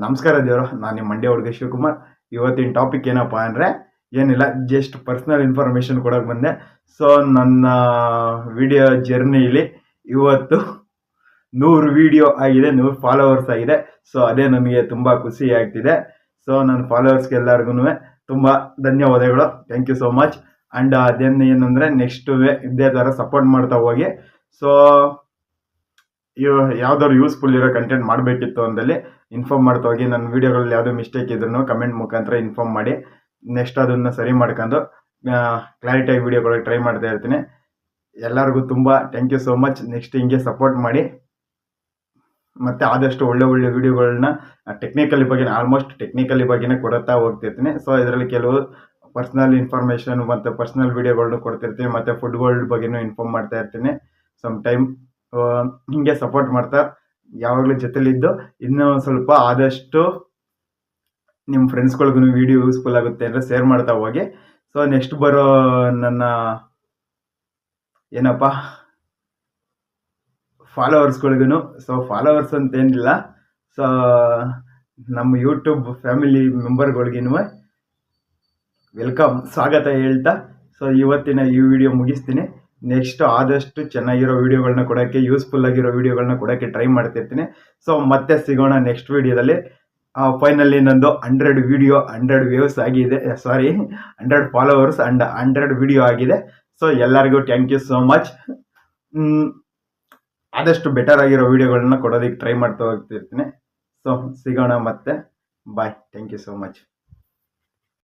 ನಮಸ್ಕಾರ ದೇವರು, ನಾನು ನಿಮ್ಮ ಮಂಡ್ಯ ಹುಡುಗ ಶಿವಕುಮಾರ್. ಇವತ್ತಿನ ಟಾಪಿಕ್ ಏನಪ್ಪ ಅಂದರೆ, ಏನಿಲ್ಲ ಜಸ್ಟ್ ಪರ್ಸ್ನಲ್ ಇನ್ಫಾರ್ಮೇಷನ್ ಕೊಡೋಕೆ ಬಂದೆ. ಸೊ ನನ್ನ ವಿಡಿಯೋ ಜರ್ನಿಲಿ ಇವತ್ತು ನೂರು ವಿಡಿಯೋ ಆಗಿದೆ, ನೂರು ಫಾಲೋವರ್ಸ್ ಆಗಿದೆ. ಸೊ ಅದೇ ನನಗೆ ತುಂಬ ಖುಷಿ ಆಗ್ತಿದೆ. ಸೊ ನನ್ನ ಫಾಲೋವರ್ಸ್ಗೆ ಎಲ್ಲರಿಗೂ ತುಂಬ ಧನ್ಯವಾದಗಳು. Thank you so much and ಅದೇನು ಏನಂದರೆ ನೆಕ್ಸ್ಟು ಇದೇ ಥರ ಸಪೋರ್ಟ್ ಮಾಡ್ತಾ ಹೋಗಿ. ಸೊ ಇವ ಯಾವ್ದಾದ್ರು ಯೂಸ್ಫುಲ್ ಇರೋ ಕಂಟೆಂಟ್ ಮಾಡಬೇಕಿತ್ತು ಅಂದಲ್ಲಿ ಇನ್ಫಾರ್ಮ್ ಮಾಡ್ತಾ ಹೋಗಿ. ನನ್ನ ವೀಡಿಯೋಗಳಲ್ಲಿ ಯಾವುದೋ ಮಿಸ್ಟೇಕ್ ಇದ್ರೂ ಕಮೆಂಟ್ ಮುಖಾಂತರ ಇನ್ಫಾರ್ಮ್ ಮಾಡಿ. ನೆಕ್ಸ್ಟ್ ಅದನ್ನು ಸರಿ ಮಾಡ್ಕೊಂಡು ಕ್ಲಾರಿಟಿಯಾಗಿ ವೀಡಿಯೋಗಳಿಗೆ ಟ್ರೈ ಮಾಡ್ತಾ ಇರ್ತೀನಿ. ಎಲ್ಲರಿಗೂ ತುಂಬ thank you so much next ಹಿಂಗೆ ಸಪೋರ್ಟ್ ಮಾಡಿ. ಮತ್ತು ಆದಷ್ಟು ಒಳ್ಳೆ ಒಳ್ಳೆ ವೀಡಿಯೋಗಳನ್ನ ಟೆಕ್ನಿಕಲಿ ಬಗ್ಗೆ ಆಲ್ಮೋಸ್ಟ್ ಟೆಕ್ನಿಕಲಿ ಬಗ್ಗೆನೇ ಕೊಡುತ್ತಾ ಹೋಗ್ತಿರ್ತೀನಿ. ಸೊ ಇದರಲ್ಲಿ ಕೆಲವು ಪರ್ಸ್ನಲ್ ಇನ್ಫಾರ್ಮೇಷನ್ ಮತ್ತು ಪರ್ಸ್ನಲ್ ವೀಡಿಯೋಗಳನ್ನ ಕೊಡ್ತಿರ್ತೀನಿ. ಮತ್ತು ಫುಡ್ಗಳ ಬಗ್ಗೆನೂ ಇನ್ಫಾರ್ಮ್ ಮಾಡ್ತಾ ಇರ್ತೀನಿ. ಸಮ್ ಟೈಮ್ ಹಿಂಗೆ ಸಪೋರ್ಟ್ ಮಾಡ್ತಾ ಯಾವಾಗಲೂ ಜೊತೆಲಿದ್ದು ಇನ್ನೂ ಸ್ವಲ್ಪ ಆದಷ್ಟು ನಿಮ್ಮ ಫ್ರೆಂಡ್ಸ್ಗಳಿಗೂ ವಿಡಿಯೋ ಯೂಸ್ಫುಲ್ ಆಗುತ್ತೆ ಅಂದರೆ ಶೇರ್ ಮಾಡ್ತಾ ಹೋಗಿ. ಸೊ ನೆಕ್ಸ್ಟ್ ಬರೋ ನನ್ನ ಏನಪ್ಪ? ಫಾಲೋವರ್ಸ್ಗಳಿಗೂ ಸೊ ಫಾಲೋವರ್ಸ್ ಅಂತ ಏನಿಲ್ಲ. ಸೊ ನಮ್ಮ ಯೂಟ್ಯೂಬ್ ಫ್ಯಾಮಿಲಿ ಮೆಂಬರ್ಗಳಿಗೂ ವೆಲ್ಕಮ್ ಸ್ವಾಗತ ಹೇಳ್ತಾ. ಸೊ ಇವತ್ತಿನ ಈ ವಿಡಿಯೋ ಮುಗಿಸ್ತೀನಿ. ನೆಕ್ಸ್ಟ್ ಆದಷ್ಟು ಚೆನ್ನಾಗಿರೋ ವೀಡಿಯೋಗಳನ್ನ ಕೊಡೋಕ್ಕೆ ಯೂಸ್ಫುಲ್ ಆಗಿರೋ ವೀಡಿಯೋಗಳನ್ನ ಕೊಡೋಕ್ಕೆ ಟ್ರೈ ಮಾಡ್ತಿರ್ತೀನಿ. ಸೊ ಮತ್ತೆ ಸಿಗೋಣ ನೆಕ್ಸ್ಟ್ ವೀಡಿಯೋದಲ್ಲಿ ಫೈನಲಿ ನಂದು ಹಂಡ್ರೆಡ್ ವೀಡಿಯೋ ಹಂಡ್ರೆಡ್ ವ್ಯೂಸ್ ಆಗಿದೆ. Sorry hundred followers and hundred video ಆಗಿದೆ. ಸೊ ಎಲ್ಲರಿಗೂ ಥ್ಯಾಂಕ್ ಯು ಸೋ ಮಚ್ ಆದಷ್ಟು ಬೆಟರ್ ಆಗಿರೋ ವೀಡಿಯೋಗಳನ್ನ ಕೊಡೋದಕ್ಕೆ ಟ್ರೈ ಮಾಡ್ತಾ ಹೋಗ್ತಿರ್ತೀನಿ. ಸೊ ಸಿಗೋಣ ಮತ್ತೆ. Bye thank you so much